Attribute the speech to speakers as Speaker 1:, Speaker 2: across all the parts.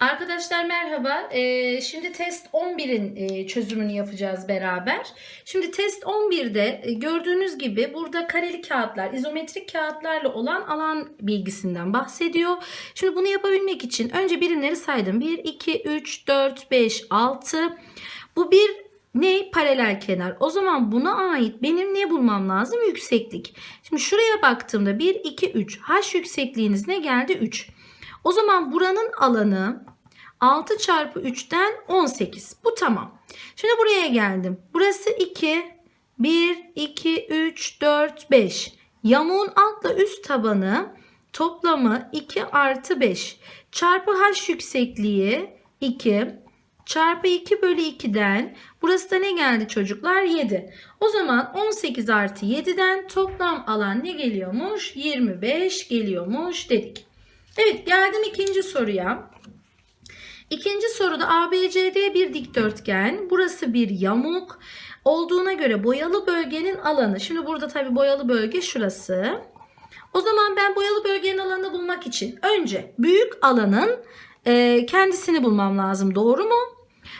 Speaker 1: Arkadaşlar merhaba. Ee, şimdi test 11'in e, çözümünü yapacağız beraber. Şimdi test 11'de e, gördüğünüz gibi burada kareli kağıtlar, izometrik kağıtlarla olan alan bilgisinden bahsediyor. Şimdi bunu yapabilmek için önce birimleri saydım. 1, 2, 3, 4, 5, 6. Bu bir ne? Paralel kenar. O zaman buna ait benim ne bulmam lazım? Yükseklik. Şimdi şuraya baktığımda 1, 2, 3. H yüksekliğiniz ne geldi? 3. O zaman buranın alanı 6 çarpı 3'ten 18. Bu tamam. Şimdi buraya geldim. Burası 2. 1, 2, 3, 4, 5. Yamuğun altla üst tabanı toplamı 2 artı 5. Çarpı h yüksekliği 2. Çarpı 2 bölü 2'den burası da ne geldi çocuklar? 7. O zaman 18 artı 7'den toplam alan ne geliyormuş? 25 geliyormuş dedik. Evet geldim ikinci soruya. İkinci soruda ABCD bir dikdörtgen. Burası bir yamuk. Olduğuna göre boyalı bölgenin alanı. Şimdi burada tabi boyalı bölge şurası. O zaman ben boyalı bölgenin alanını bulmak için önce büyük alanın e, kendisini bulmam lazım. Doğru mu?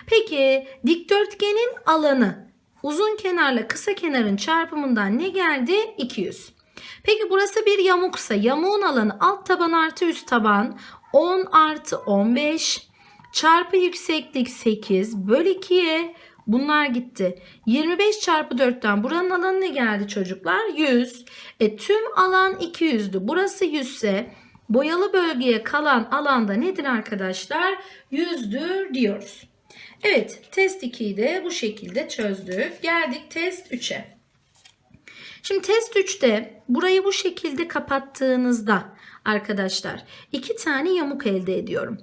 Speaker 1: Peki dikdörtgenin alanı uzun kenarla kısa kenarın çarpımından ne geldi? 200. Peki burası bir yamuksa yamuğun alanı alt taban artı üst taban 10 artı 15 çarpı yükseklik 8 böl 2'ye bunlar gitti. 25 çarpı 4'ten buranın alanı ne geldi çocuklar? 100. E tüm alan 200'dü. Burası 100 ise boyalı bölgeye kalan alanda nedir arkadaşlar? 100'dür diyoruz. Evet test 2'yi de bu şekilde çözdük. Geldik test 3'e. Şimdi test 3'te burayı bu şekilde kapattığınızda arkadaşlar iki tane yamuk elde ediyorum.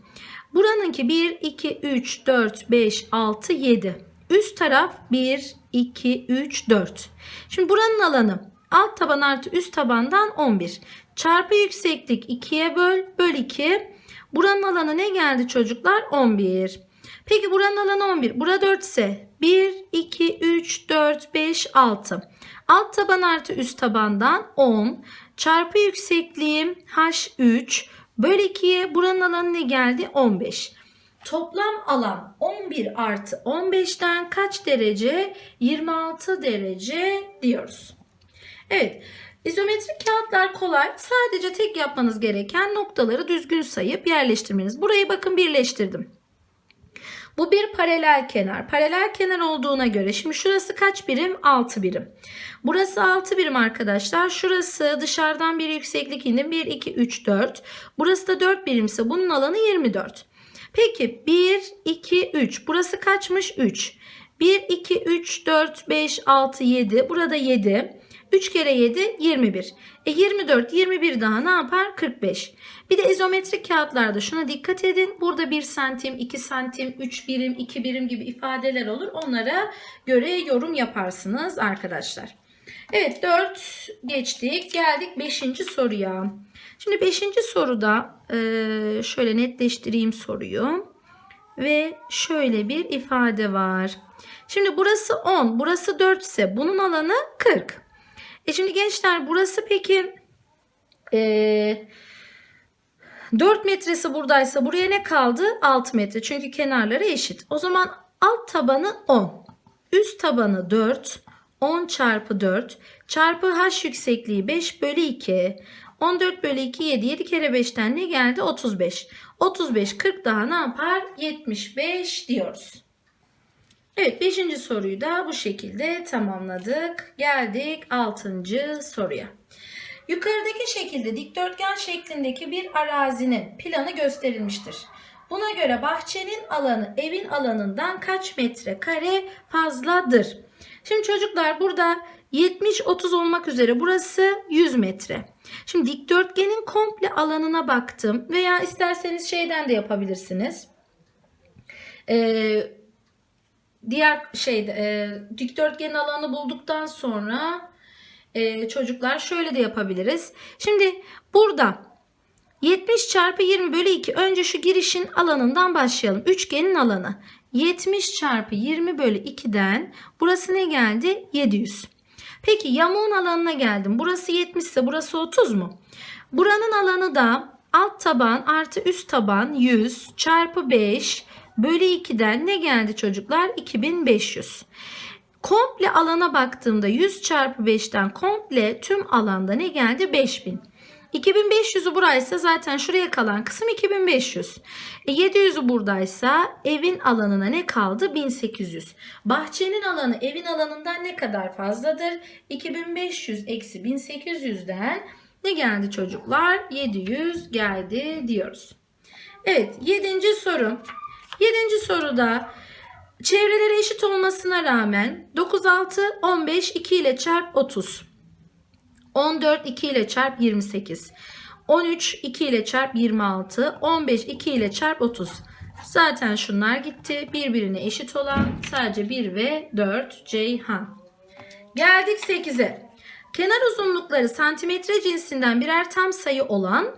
Speaker 1: Buranınki 1, 2, 3, 4, 5, 6, 7. Üst taraf 1, 2, 3, 4. Şimdi buranın alanı alt taban artı üst tabandan 11. Çarpı yükseklik 2'ye böl, böl 2. Buranın alanı ne geldi çocuklar? 11. Peki buranın alanı 11. Bura 4 ise 1, 2, 3, 4, 5, 6. Alt taban artı üst tabandan 10. Çarpı yüksekliğim H3. Böl 2'ye buranın alanı ne geldi? 15. Toplam alan 11 artı 15'ten kaç derece? 26 derece diyoruz. Evet. İzometrik kağıtlar kolay. Sadece tek yapmanız gereken noktaları düzgün sayıp yerleştirmeniz. Burayı bakın birleştirdim. Bu bir paralel kenar. Paralel kenar olduğuna göre şimdi şurası kaç birim? 6 birim. Burası 6 birim arkadaşlar. Şurası dışarıdan bir yükseklik indim. 1, 2, 3, 4. Burası da 4 birimse bunun alanı 24. Peki 1, 2, 3. Burası kaçmış? 3. 1, 2, 3, 4, 5, 6, 7. Burada 7. 3 kere 7 21. E 24 21 daha ne yapar? 45. Bir de izometrik kağıtlarda şuna dikkat edin. Burada 1 santim, 2 santim, 3 birim, 2 birim gibi ifadeler olur. Onlara göre yorum yaparsınız arkadaşlar. Evet 4 geçtik. Geldik 5. soruya. Şimdi 5. soruda e, şöyle netleştireyim soruyu. Ve şöyle bir ifade var. Şimdi burası 10, burası 4 ise bunun alanı 40. E şimdi gençler burası peki e, 4 metresi buradaysa buraya ne kaldı? 6 metre. Çünkü kenarları eşit. O zaman alt tabanı 10. Üst tabanı 4. 10 çarpı 4 çarpı h yüksekliği 5 bölü 2. 14 bölü 2 7. 7 kere 5'ten ne geldi? 35. 35 40 daha ne yapar? 75 diyoruz. Evet 5. soruyu da bu şekilde tamamladık. Geldik 6. soruya. Yukarıdaki şekilde dikdörtgen şeklindeki bir arazinin planı gösterilmiştir. Buna göre bahçenin alanı evin alanından kaç metre kare fazladır? Şimdi çocuklar burada 70-30 olmak üzere burası 100 metre. Şimdi dikdörtgenin komple alanına baktım veya isterseniz şeyden de yapabilirsiniz. Ee, diğer şey e, dikdörtgenin alanı bulduktan sonra e, çocuklar şöyle de yapabiliriz. Şimdi burada 70 çarpı 20 bölü 2 önce şu girişin alanından başlayalım. Üçgenin alanı 70 çarpı 20 bölü 2'den burası ne geldi? 700. Peki yamuğun alanına geldim. Burası 70 ise burası 30 mu? Buranın alanı da alt taban artı üst taban 100 çarpı 5 bölü 2'den ne geldi çocuklar? 2500. Komple alana baktığımda 100 çarpı 5'ten komple tüm alanda ne geldi? 5000. 2500'ü buraysa zaten şuraya kalan kısım 2500. E 700'ü buradaysa evin alanına ne kaldı? 1800. Bahçenin alanı evin alanından ne kadar fazladır? 2500 eksi 1800'den ne geldi çocuklar? 700 geldi diyoruz. Evet 7. soru. 7. soruda çevreleri eşit olmasına rağmen 9 6 15 2 ile çarp 30. 14 2 ile çarp 28. 13 2 ile çarp 26. 15 2 ile çarp 30. Zaten şunlar gitti. Birbirine eşit olan sadece 1 ve 4 Ceyhan. Geldik 8'e. Kenar uzunlukları santimetre cinsinden birer tam sayı olan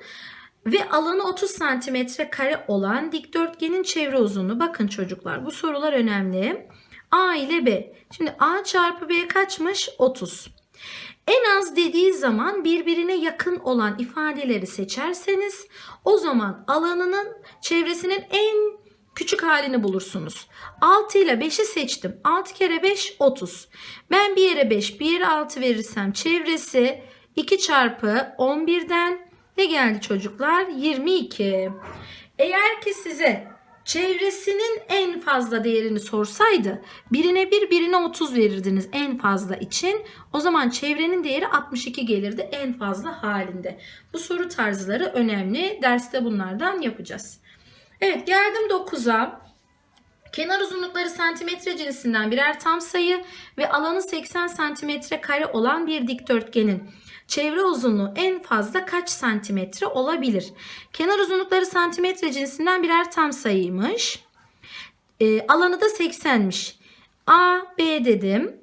Speaker 1: ve alanı 30 santimetre kare olan dikdörtgenin çevre uzunluğu. Bakın çocuklar bu sorular önemli. A ile B. Şimdi A çarpı B kaçmış? 30. En az dediği zaman birbirine yakın olan ifadeleri seçerseniz o zaman alanının çevresinin en küçük halini bulursunuz. 6 ile 5'i seçtim. 6 kere 5 30. Ben bir yere 5 bir yere 6 verirsem çevresi 2 çarpı 11'den ne geldi çocuklar? 22. Eğer ki size çevresinin en fazla değerini sorsaydı birine 1 birine 30 verirdiniz en fazla için. O zaman çevrenin değeri 62 gelirdi en fazla halinde. Bu soru tarzları önemli. Derste bunlardan yapacağız. Evet geldim 9'a. Kenar uzunlukları santimetre cinsinden birer tam sayı ve alanı 80 santimetre kare olan bir dikdörtgenin çevre uzunluğu en fazla kaç santimetre olabilir? Kenar uzunlukları santimetre cinsinden birer tam sayıymış. E, alanı da 80'miş. A, B dedim.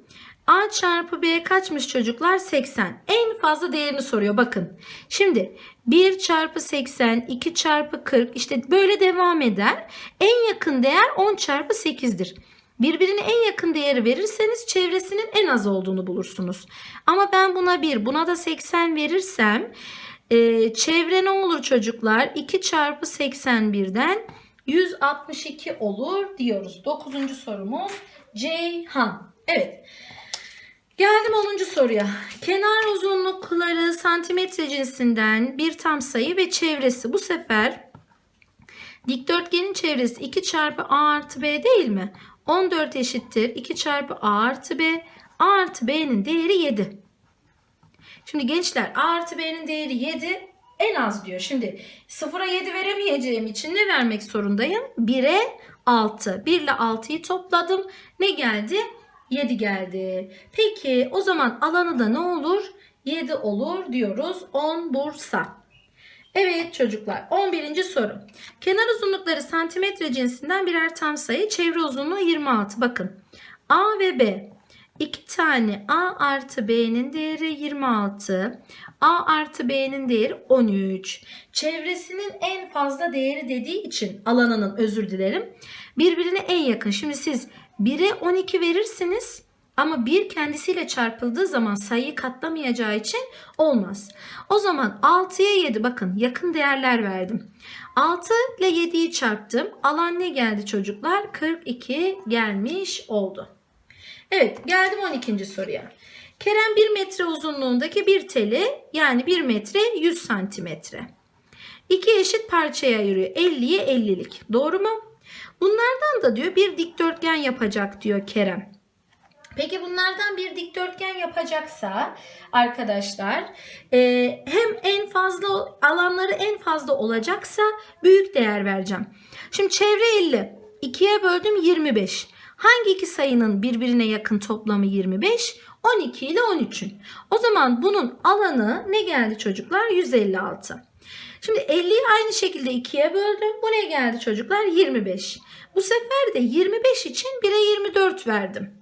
Speaker 1: A çarpı B kaçmış çocuklar? 80. En fazla değerini soruyor bakın. Şimdi 1 çarpı 80, 2 çarpı 40 işte böyle devam eder. En yakın değer 10 çarpı 8'dir. Birbirine en yakın değeri verirseniz çevresinin en az olduğunu bulursunuz. Ama ben buna 1, buna da 80 verirsem e, çevre ne olur çocuklar? 2 çarpı 81'den 162 olur diyoruz. 9. sorumuz Ceyhan. Evet. Geldim 10. soruya. Kenar uzunlukları santimetre cinsinden bir tam sayı ve çevresi bu sefer dikdörtgenin çevresi 2 çarpı a artı b değil mi? 14 eşittir 2 çarpı a artı b. a artı b'nin değeri 7. Şimdi gençler a artı b'nin değeri 7 en az diyor. Şimdi 0'a 7 veremeyeceğim için ne vermek zorundayım? 1'e 6. 1 ile 6'yı topladım. Ne geldi? 7 geldi. Peki o zaman alanı da ne olur? 7 olur diyoruz. 10 Bursa. Evet çocuklar 11. soru. Kenar uzunlukları santimetre cinsinden birer tam sayı. Çevre uzunluğu 26. Bakın A ve B. İki tane A artı B'nin değeri 26. A artı B'nin değeri 13. Çevresinin en fazla değeri dediği için alanının özür dilerim. Birbirine en yakın. Şimdi siz 1'e 12 verirsiniz. Ama 1 kendisiyle çarpıldığı zaman sayıyı katlamayacağı için olmaz. O zaman 6'ya 7 bakın yakın değerler verdim. 6 ile 7'yi çarptım. Alan ne geldi çocuklar? 42 gelmiş oldu. Evet geldim 12. soruya. Kerem 1 metre uzunluğundaki bir teli yani 1 metre 100 santimetre. İki eşit parçaya ayırıyor. 50'ye 50'lik. Doğru mu? Bunlardan da diyor bir dikdörtgen yapacak diyor Kerem. Peki bunlardan bir dikdörtgen yapacaksa arkadaşlar e, hem en fazla alanları en fazla olacaksa büyük değer vereceğim. Şimdi çevre 50. 2'ye böldüm 25. Hangi iki sayının birbirine yakın toplamı 25? 12 ile 13'ün. O zaman bunun alanı ne geldi çocuklar? 156. Şimdi 50'yi aynı şekilde 2'ye böldüm. Bu ne geldi çocuklar? 25. Bu sefer de 25 için 1'e 24 verdim.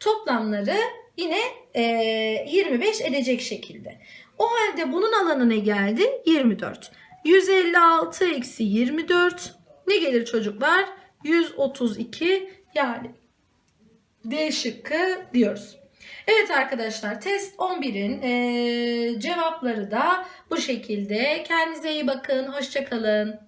Speaker 1: Toplamları yine e, 25 edecek şekilde. O halde bunun alanı ne geldi? 24. 156 eksi 24 ne gelir çocuklar? 132 yani D şıkkı diyoruz. Evet arkadaşlar test 11'in eee, cevapları da bu şekilde. Kendinize iyi bakın. Hoşçakalın.